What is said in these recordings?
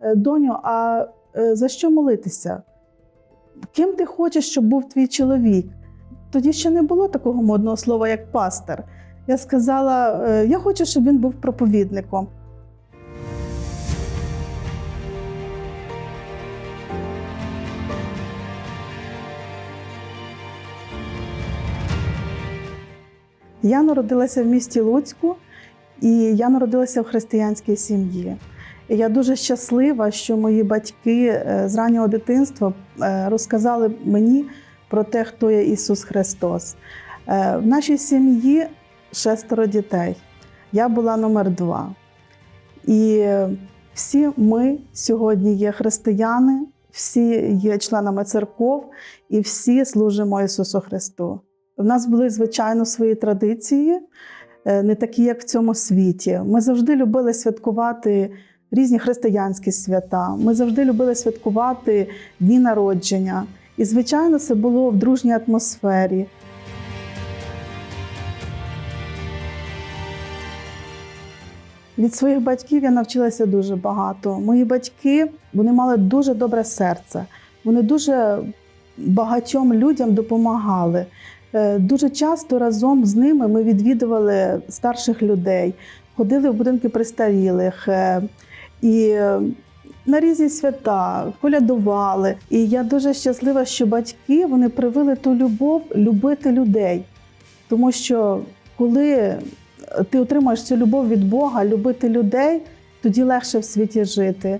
«Е, Доню, а е, за що молитися? Ким ти хочеш, щоб був твій чоловік? Тоді ще не було такого модного слова, як пастор. Я сказала: «Е, я хочу, щоб він був проповідником. Я народилася в місті Луцьку, і я народилася в християнській сім'ї. Я дуже щаслива, що мої батьки е, з раннього дитинства е, розказали мені про те, хто є Ісус Христос. Е, В нашій сім'ї шестеро дітей. Я була номер два. І всі ми сьогодні є християни, всі є членами церков і всі служимо Ісусу Христу. У нас були, звичайно, свої традиції, не такі, як в цьому світі. Ми завжди любили святкувати різні християнські свята. Ми завжди любили святкувати дні народження. І, звичайно, це було в дружній атмосфері. Від своїх батьків я навчилася дуже багато. Мої батьки вони мали дуже добре серце. Вони дуже багатьом людям допомагали. Е, Дуже часто разом з ними ми відвідували старших людей, ходили в будинки престарілих е, і е, на різні свята колядували. І я дуже щаслива, що батьки вони привили ту любов любити людей. Тому що коли ти отримаєш цю любов від Бога, любити людей, тоді легше в світі жити,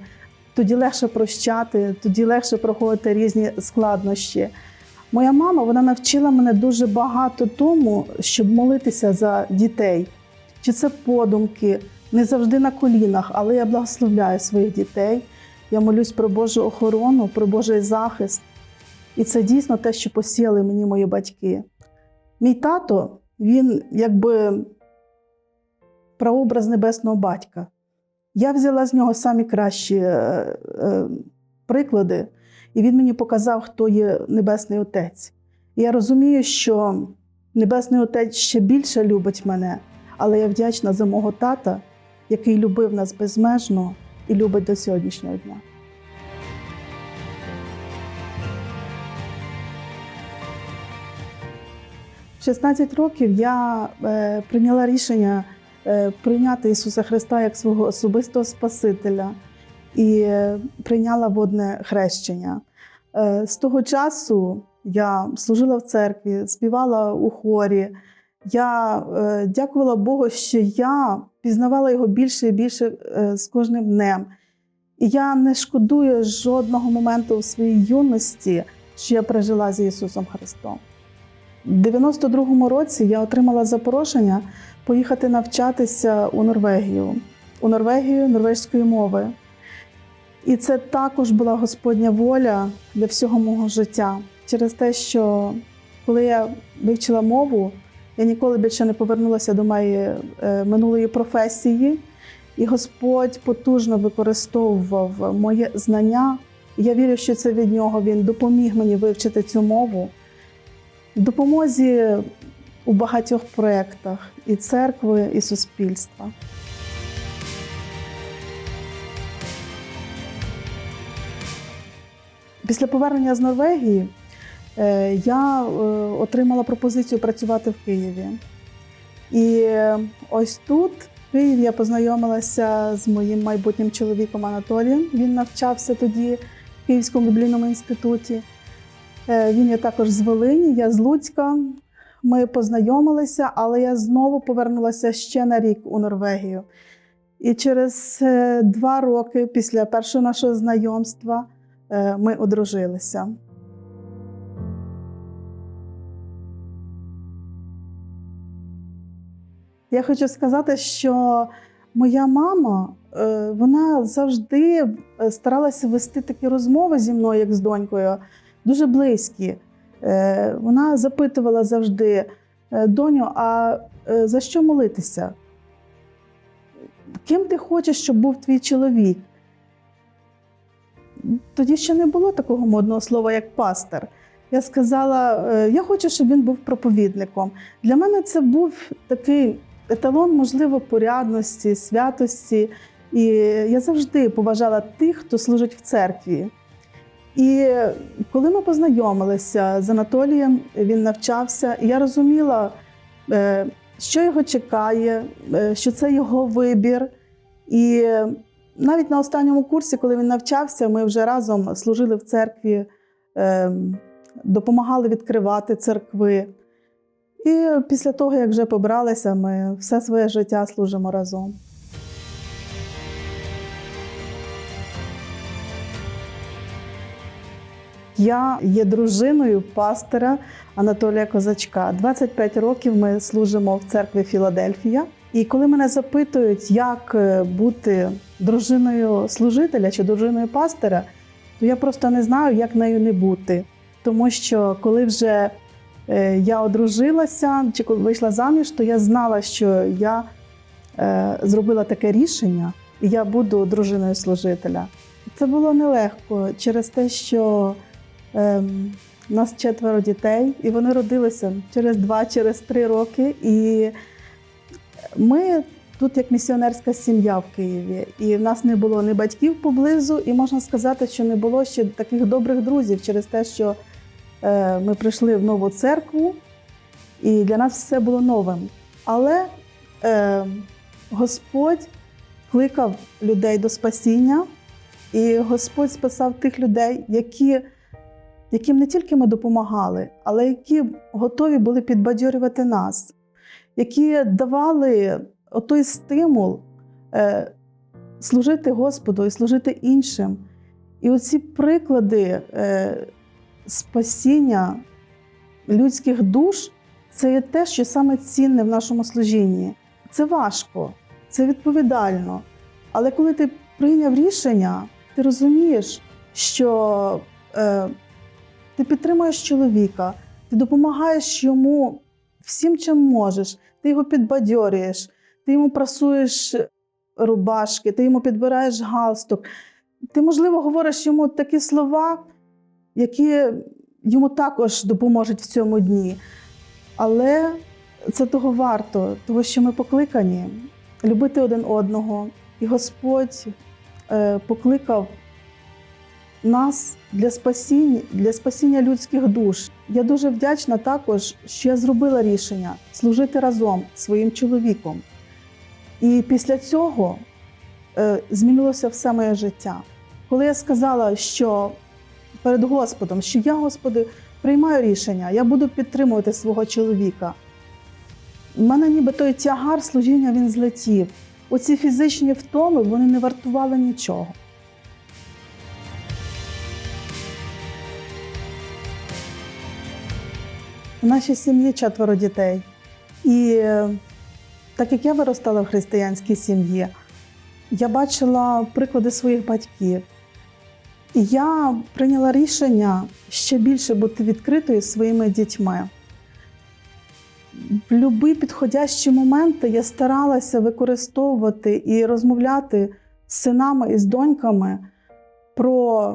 тоді легше прощати, тоді легше проходити різні складнощі. Моя мама вона навчила мене дуже багато тому, щоб молитися за дітей. Чи це подумки, не завжди на колінах, але я благословляю своїх дітей. Я молюсь про Божу охорону, про Божий захист. І це дійсно те, що посіяли мені мої батьки. Мій тато, він якби прообраз небесного батька. Я взяла з нього самі кращі е, е, приклади, і він мені показав, хто є Небесний Отець. І я розумію, що Небесний Отець ще більше любить мене, але я вдячна за мого тата, який любив нас безмежно і любить до сьогоднішнього дня. В 16 років я е, прийняла рішення е, прийняти Ісуса Христа як свого особистого Спасителя і е, прийняла водне хрещення. Е, з того часу я служила в церкві, співала у хорі. Я е, дякувала Богу, що я пізнавала його більше і більше е, з кожним днем. І я не шкодую жодного моменту в своїй юності, що я прожила з Ісусом Христом. У 92-му році я отримала запрошення поїхати навчатися у Норвегію, у Норвегію норвезької мови. І це також була Господня воля для всього мого життя через те, що коли я вивчила мову, я ніколи більше не повернулася до моєї е, минулої професії, і Господь потужно використовував моє знання. Я вірю, що це від нього він допоміг мені вивчити цю мову. В допомозі у багатьох проєктах і церкви, і суспільства. Після повернення з Норвегії я е, отримала пропозицію працювати в Києві. І е, ось тут, в Києві, я познайомилася з моїм майбутнім чоловіком Анатолієм. Він навчався тоді в Київському біблійному інституті. Е, Він є також з Волині, я з Луцька. Ми познайомилися, але я знову повернулася ще на рік у Норвегію. І через е, два роки після першого нашого знайомства е, ми одружилися. Я хочу сказати, що моя мама е, вона завжди е, старалася вести такі розмови зі мною, як з донькою, дуже близькі. Е, Вона запитувала завжди: «Е, доню, а за що молитися? Ким ти хочеш, щоб був твій чоловік? Тоді ще не було такого модного слова, як пастор. Я сказала: «Е, я хочу, щоб він був проповідником. Для мене це був такий еталон, можливо, порядності, святості. І я завжди поважала тих, хто служить в церкві. І коли ми познайомилися з Анатолієм, він навчався, і я розуміла, е, що його чекає, е, що це його вибір. І навіть на останньому курсі, коли він навчався, ми вже разом служили в церкві, е, допомагали відкривати церкви. І після того, як вже побралися, ми все своє життя служимо разом. Я є дружиною пастора Анатолія Козачка. 25 років ми служимо в церкві Філадельфія. І коли мене запитують, як е, бути дружиною служителя чи дружиною пастора, то я просто не знаю, як нею не бути. Тому що коли вже я одружилася чи вийшла заміж, то я знала, що я е, зробила таке рішення, і я буду дружиною служителя. Це було нелегко через те, що ем, у нас четверо дітей, і вони родилися через два, через три роки. І ми тут як місіонерська сім'я в Києві, і в нас не було ні батьків поблизу, і можна сказати, що не було ще таких добрих друзів через те, що е, ми прийшли в нову церкву, і для нас все було новим. Але е, Господь кликав людей до спасіння, і Господь спасав тих людей, які, яким не тільки ми допомагали, але які готові були підбадьорювати нас які давали той стимул е, служити Господу і служити іншим. І оці приклади е, спасіння людських душ це є те, що саме цінне в нашому служінні. Це важко, це відповідально. Але коли ти прийняв рішення, ти розумієш, що е, ти підтримуєш чоловіка, ти допомагаєш йому всім, чим можеш. Ти його підбадьорюєш, ти йому прасуєш рубашки, ти йому підбираєш галстук. Ти, можливо, говориш йому такі слова, які йому також допоможуть в цьому дні. Але це того варто, того, що ми покликані любити один одного. І Господь е, покликав нас для спасіння, для спасіння людських душ. Я дуже вдячна також, що я зробила рішення служити разом своїм чоловіком. І після цього е, змінилося все моє життя. Коли я сказала, що перед Господом, що я, Господи, приймаю рішення, я буду підтримувати свого чоловіка. У мене ніби той тягар служіння він злетів. Оці фізичні втоми вони не вартували нічого. У нашій сім'ї четверо дітей. І е, так як я виростала в християнській сім'ї, я бачила приклади своїх батьків. Я прийняла рішення ще більше бути відкритою своїми дітьми. В будь-які підходящі моменти я старалася використовувати і розмовляти з синами і з доньками про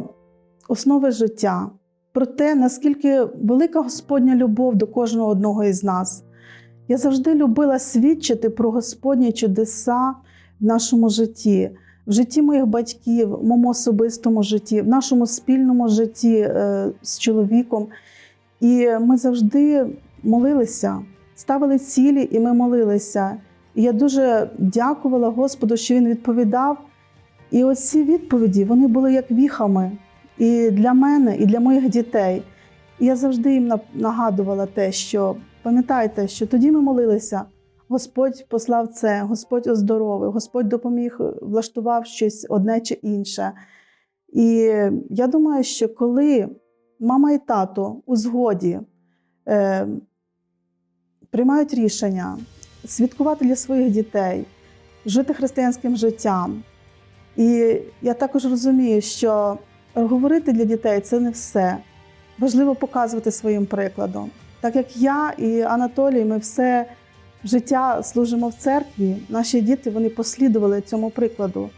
основи життя, про те, наскільки велика Господня любов до кожного одного із нас. Я завжди любила свідчити про Господні чудеса в нашому житті, в житті моїх батьків, в моєму особистому житті, в нашому спільному житті е, з чоловіком. І ми завжди молилися, ставили цілі, і ми молилися. І я дуже дякувала Господу, що він відповідав. І оці відповіді вони були як віхами і для мене, і для моїх дітей. І я завжди їм нагадувала те, що пам'ятайте, що тоді ми молилися, Господь послав це, Господь оздоровив, Господь допоміг, влаштував щось одне чи інше. І я думаю, що коли мама і тато у згоді е, приймають рішення святкувати для своїх дітей, жити християнським життям. І я також розумію, що говорити для дітей це не все. Важливо показувати своїм прикладом. Так як я і Анатолій, ми все життя служимо в церкві, наші діти вони послідували цьому прикладу.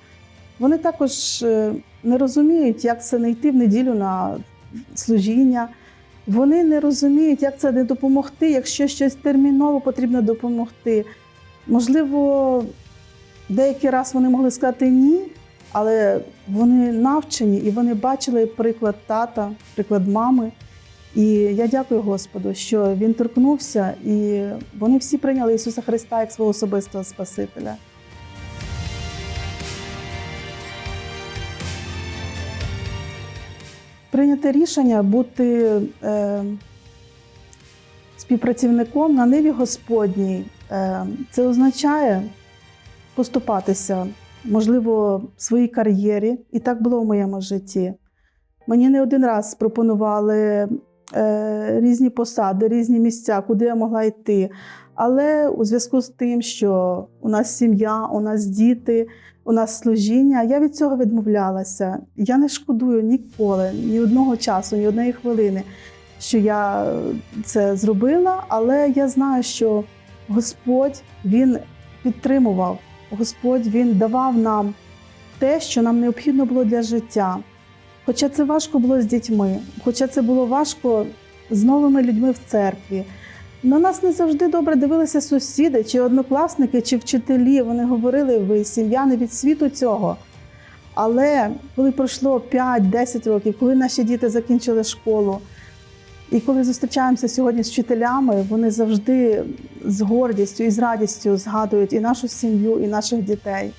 Вони також е, не розуміють, як це не йти в неділю на служіння. Вони не розуміють, як це не допомогти, якщо щось терміново потрібно допомогти. Можливо, Деякий раз вони могли сказати ні, але вони навчені і вони бачили приклад тата, приклад мами. І я дякую Господу, що він торкнувся, і вони всі прийняли Ісуса Христа як свого особистого Спасителя. Прийняти рішення бути е, співпрацівником на ниві Господній. Е, це означає поступатися, можливо, в своїй кар'єрі, і так було в моєму житті. Мені не один раз пропонували різні посади, різні місця, куди я могла йти. Але у зв'язку з тим, що у нас сім'я, у нас діти, у нас служіння, я від цього відмовлялася. Я не шкодую ніколи, ні одного часу, ні одної хвилини, що я це зробила, але я знаю, що Господь Він підтримував, Господь Він давав нам те, що нам необхідно було для життя. Хоча це важко було з дітьми, хоча це було важко з новими людьми в церкві. На нас не завжди добре дивилися сусіди, чи однокласники, чи вчителі. Вони говорили, ви сім'я не від світу цього. Але коли пройшло 5-10 років, коли наші діти закінчили школу, і коли зустрічаємося сьогодні з вчителями, вони завжди з гордістю і з радістю згадують і нашу сім'ю, і наших дітей.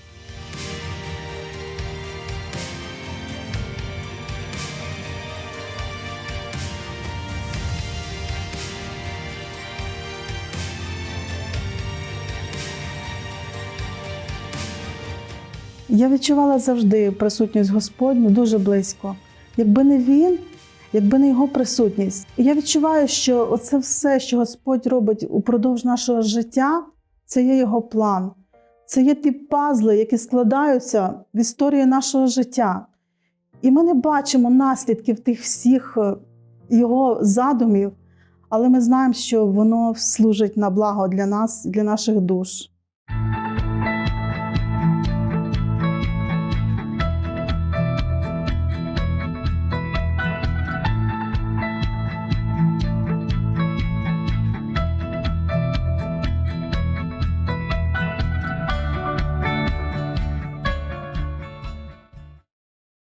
Я відчувала завжди присутність Господню дуже близько. Якби не він, якби не його присутність. І я відчуваю, що оце все, що Господь робить упродовж нашого життя, це є його план. Це є ті пазли, які складаються в історії нашого життя. І ми не бачимо наслідків тих всіх е, його задумів, але ми знаємо, що воно служить на благо для нас, для наших душ.